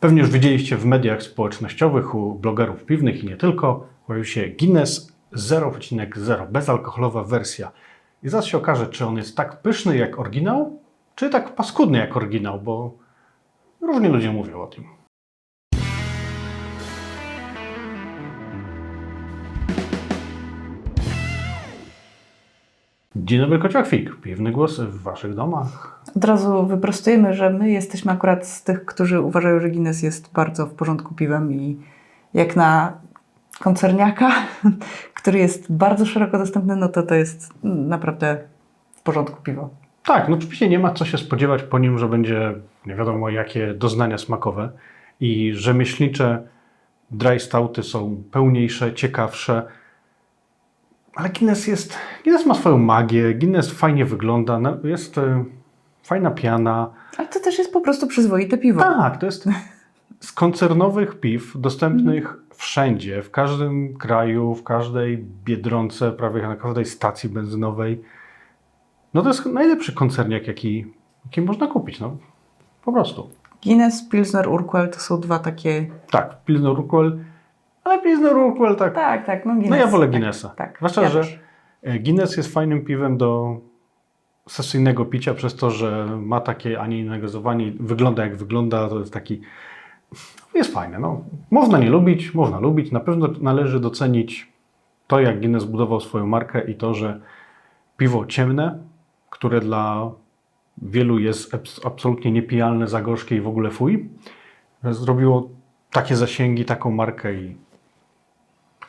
Pewnie już widzieliście w mediach społecznościowych u blogerów piwnych i nie tylko, pojawił się Guinness 0,0, bezalkoholowa wersja. I zaraz się okaże, czy on jest tak pyszny jak oryginał, czy tak paskudny jak oryginał, bo różni ludzie mówią o tym. Dzień dobry, Kociak Fik. Piwny głos w Waszych domach. Od razu wyprostujemy, że my jesteśmy akurat z tych, którzy uważają, że Guinness jest bardzo w porządku piwem i jak na koncerniaka, który jest bardzo szeroko dostępny, no to to jest naprawdę w porządku piwo. Tak, no oczywiście nie ma co się spodziewać po nim, że będzie nie wiadomo jakie doznania smakowe i rzemieślnicze dry stouty są pełniejsze, ciekawsze. Ale Guinness jest, Guinness ma swoją magię, Guinness fajnie wygląda, no, jest e, fajna piana. Ale to też jest po prostu przyzwoite piwo. Tak, to jest z koncernowych piw dostępnych wszędzie, w każdym kraju, w każdej biedronce, prawie na każdej stacji benzynowej. No to jest najlepszy koncerniak, jaki, jaki można kupić, no. Po prostu. Guinness, Pilsner, Urquell to są dwa takie... Tak, Pilsner Urquell, ale Pilsner Urquell tak. Tak, tak, no Guinness. no ja wolę tak, Guinnessa. Tak, Zwłaszcza, ja że też. e, Guinness jest fajnym piwem do sesyjnego picia przez to, że ma takie, a nie inne gazowanie, wygląda jak wygląda, to jest taki, jest fajne. No. Można nie lubić, można lubić, na pewno należy docenić to, jak Guinness budował swoją markę i to, że piwo ciemne, które dla wielu jest abs- absolutnie niepijalne, za gorzkie i w ogóle fuj, zrobiło takie zasięgi, taką markę i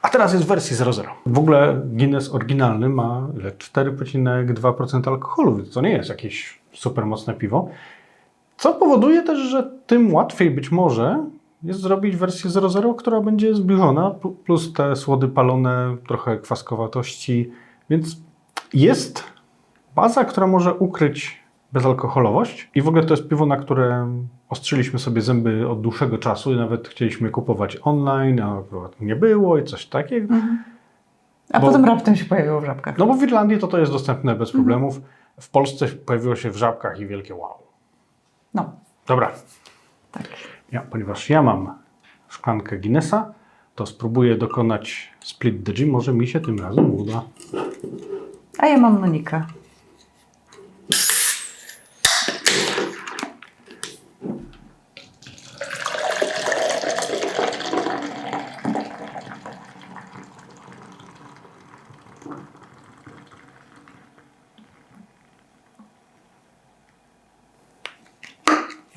a teraz jest w wersji 0,0. W ogóle Guinness oryginalny ma ile? 4,2% alkoholu, więc to nie jest jakieś super mocne piwo. Co powoduje też, że tym łatwiej być może jest zrobić wersję 0,0, która będzie zbliżona, pl- plus te słody palone, trochę kwaskowatości, więc jest baza, która może ukryć bezalkoholowość. I w ogóle to jest piwo, na które ostrzyliśmy sobie zęby od dłuższego czasu i nawet chcieliśmy kupować online, a nie było i coś takiego. A bo- potem raptem się pojawiło w żabkach. No bo w Irlandii to to jest dostępne bez problemów. W Polsce pojawiło się w żabkach i wielkie wow. No, Dobra, tak. ja, ponieważ ja mam szklankę Guinnessa, to spróbuję dokonać split the G. Może mi się tym razem uda. A ja mam Nonika.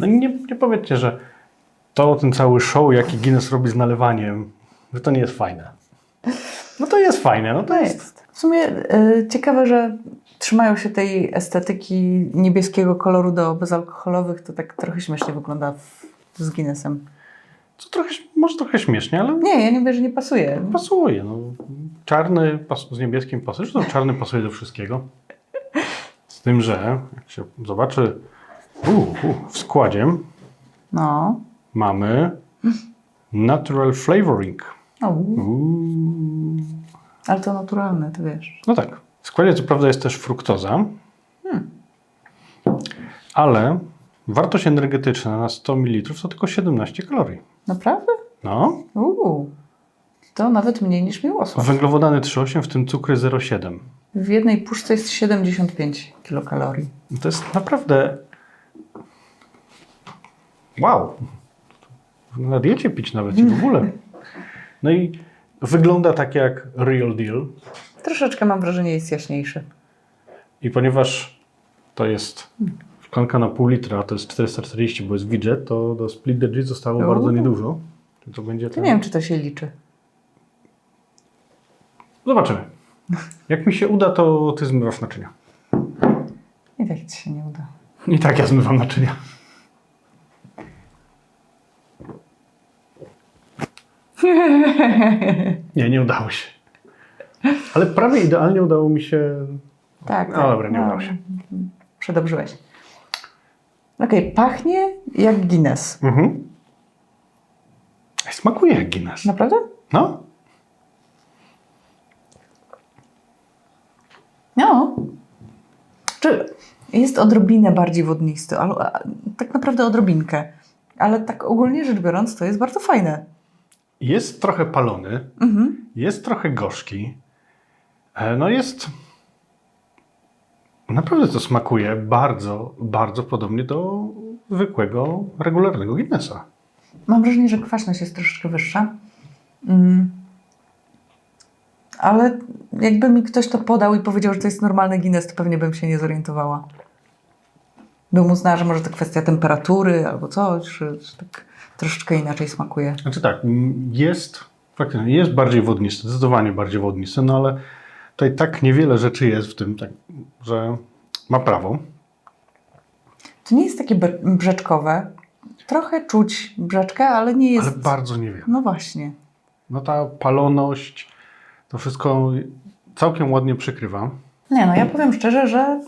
No nie, nie powiedzcie, że to ten cały show, jaki Guinness robi z nalewaniem, że to nie jest fajne. No to jest fajne, no to To jest. jest. W sumie y, ciekawe, że trzymają się tej estetyki niebieskiego koloru do bezalkoholowych. To tak trochę śmiesznie wygląda w, z Guinnessem. Co trochę, może trochę śmiesznie, ale Nie, ja nie mówię, że nie pasuje. pasuje. No. Czarny pas, z niebieskim pasuje. Zresztą czarny pasuje do wszystkiego. Z tym, że jak się zobaczy u, u, w składzie, No. mamy natural flavoring. O, Uuu. ale to naturalne, to wiesz. No tak. W składzie co prawda jest też fruktoza, ale wartość energetyczna na 100 ml to tylko 17 kalorii. Naprawdę? No, Uuu. To nawet mniej niż miłosław. węglowodany 3,8, w tym cukry 0,7. W jednej puszce jest 75 kilokalorii. To jest naprawdę. Wow. Na diecie pić nawet i w ogóle. No i wygląda tak jak real deal. Troszeczkę mam wrażenie jest jaśniejszy. I ponieważ to jest szklanka na pół litra, a to jest 440, bo jest widget, to do Split the G zostało Uuu. bardzo niedużo. To będzie ten... nie wiem, czy to się liczy. Zobaczymy. Jak mi się uda, to ty zmywasz naczynia. I tak ci się nie uda. I tak ja zmywam naczynia. Nie, nie udało się. Ale prawie idealnie udało mi się. Tak, No tak. dobra, nie udało się. Przedobrzyłeś. Okej, pachnie jak Guinness. Mhm. Smakuje jak Guinness. Naprawdę? No. No. Czy jest odrobinę bardziej wodnisty, ale a, tak naprawdę odrobinkę. Ale tak ogólnie rzecz biorąc, to jest bardzo fajne. Jest trochę palony, Mhm. jest trochę gorzki. E, No jest. Naprawdę to smakuje bardzo, bardzo podobnie do zwykłego, regularnego Guinnessa. Mam wrażenie, że kwaśność jest troszeczkę wyższa. Mm. Ale jakby mi ktoś to podał i powiedział, że to jest normalny Guinness, to pewnie bym się nie zorientowała. Bym uznała, że może to kwestia temperatury albo coś, że, że tak troszeczkę inaczej smakuje. Znaczy tak, jest, faktycznie jest bardziej wodnisty, zdecydowanie bardziej wodnisty, no ale tutaj tak niewiele rzeczy jest w tym, tak, że ma prawo. To nie jest takie brzeczkowe. Trochę czuć brzeczkę, ale nie jest... Ale bardzo niewiele. No właśnie. No ta paloność, to wszystko całkiem ładnie przykrywa. Nie no, ja powiem szczerze, że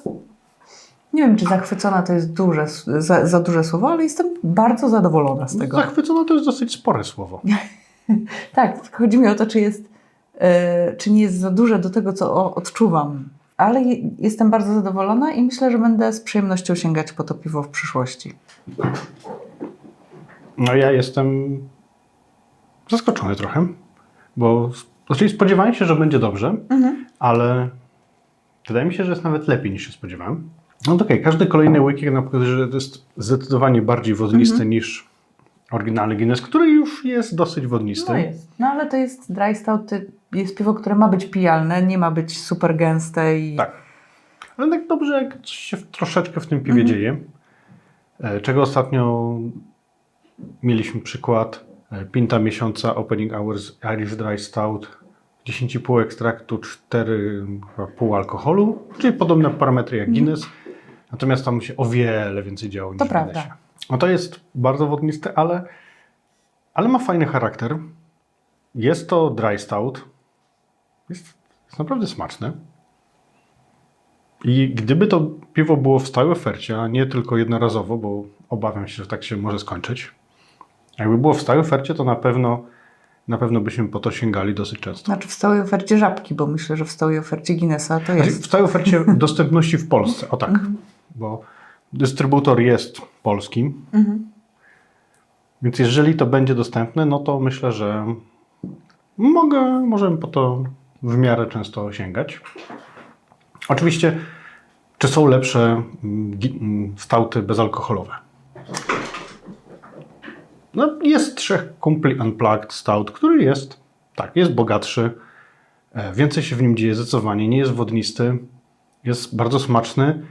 nie wiem, czy zachwycona to jest duże, za, za duże słowo, ale jestem bardzo zadowolona z tego. Zachwycona to jest dosyć spore słowo. Tak, chodzi mi o to, czy jest, e, czy nie jest za duże do tego, co o, odczuwam. Ale je, jestem bardzo zadowolona i myślę, że będę z przyjemnością sięgać po to piwo w przyszłości. No ja jestem zaskoczony trochę, bo znaczy spodziewałem się, że będzie dobrze, ale wydaje mi się, że jest nawet lepiej niż się spodziewałem. No okej, każdy kolejny pokazuje, że to jest zdecydowanie bardziej wodnisty niż oryginalny Guinness, który już jest dosyć wodnisty. No jest. No ale to jest dry stout, to jest piwo, które ma być pijalne, nie ma być super gęste i... Tak. Ale tak dobrze, jak coś się troszeczkę w tym piwie dzieje, e, czego ostatnio mieliśmy przykład e, Pinta miesiąca Opening Hours Irish Dry Stout 10,5 ekstraktu, 4,5 alkoholu, czyli podobne parametry jak Guinness, natomiast tam się o wiele więcej działo niż To w prawda. No to jest bardzo wodniste, ale, ale ma fajny charakter. Jest to dry stout. Jest, jest naprawdę smaczne. I gdyby to piwo było w stałej ofercie, a nie tylko jednorazowo, bo obawiam się, że tak się może skończyć. Jakby było w stałej ofercie, to na pewno, na pewno byśmy po to sięgali dosyć często. Znaczy w stałej ofercie żabki, bo myślę, że w stałej ofercie Guinnessa to Znaczy, jest. w stałej ofercie dostępności w Polsce, o tak. Bo dystrybutor jest polski, Mhm. więc jeżeli to będzie dostępne, no to myślę, że mogę, możemy po to w miarę często sięgać. Oczywiście, czy są lepsze mm, mm, stauty bezalkoholowe? No, jest trzech kumpli Unplugged Stout, który jest, tak, jest bogatszy, e, więcej się w nim dzieje zdecydowanie, nie jest wodnisty, jest bardzo smaczny.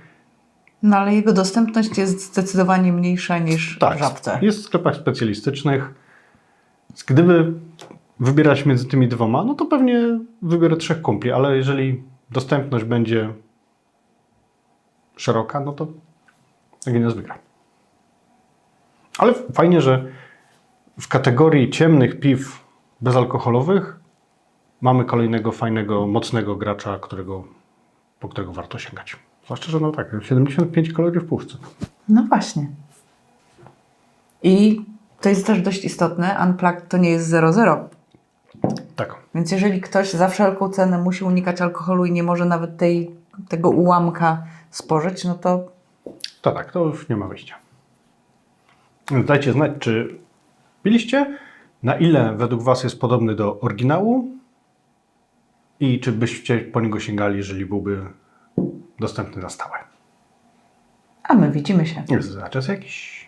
No ale jego dostępność jest zdecydowanie mniejsza niż Tak, w żabce. jest w sklepach specjalistycznych. Gdyby wybierać między tymi dwoma, no to pewnie wybiorę trzech kumpli, ale jeżeli dostępność będzie szeroka, no to Guinness wygra. Ale fajnie, że w kategorii ciemnych piw bezalkoholowych mamy kolejnego fajnego, mocnego gracza, którego, po którego warto sięgać. Zwłaszcza, że no tak, 75 kalorii w puszce. No właśnie. I to jest też dość istotne. Unplugged to nie jest 0,0. Tak. Więc jeżeli ktoś za wszelką cenę musi unikać alkoholu i nie może nawet tej, tego ułamka spożyć, no to To tak, to już nie ma wyjścia. Dajcie znać, czy piliście, na ile według Was jest podobny do oryginału i czy byście po niego sięgali, jeżeli byłby dostępny na stałe. a my widzimy się. Jest za czas jakiś.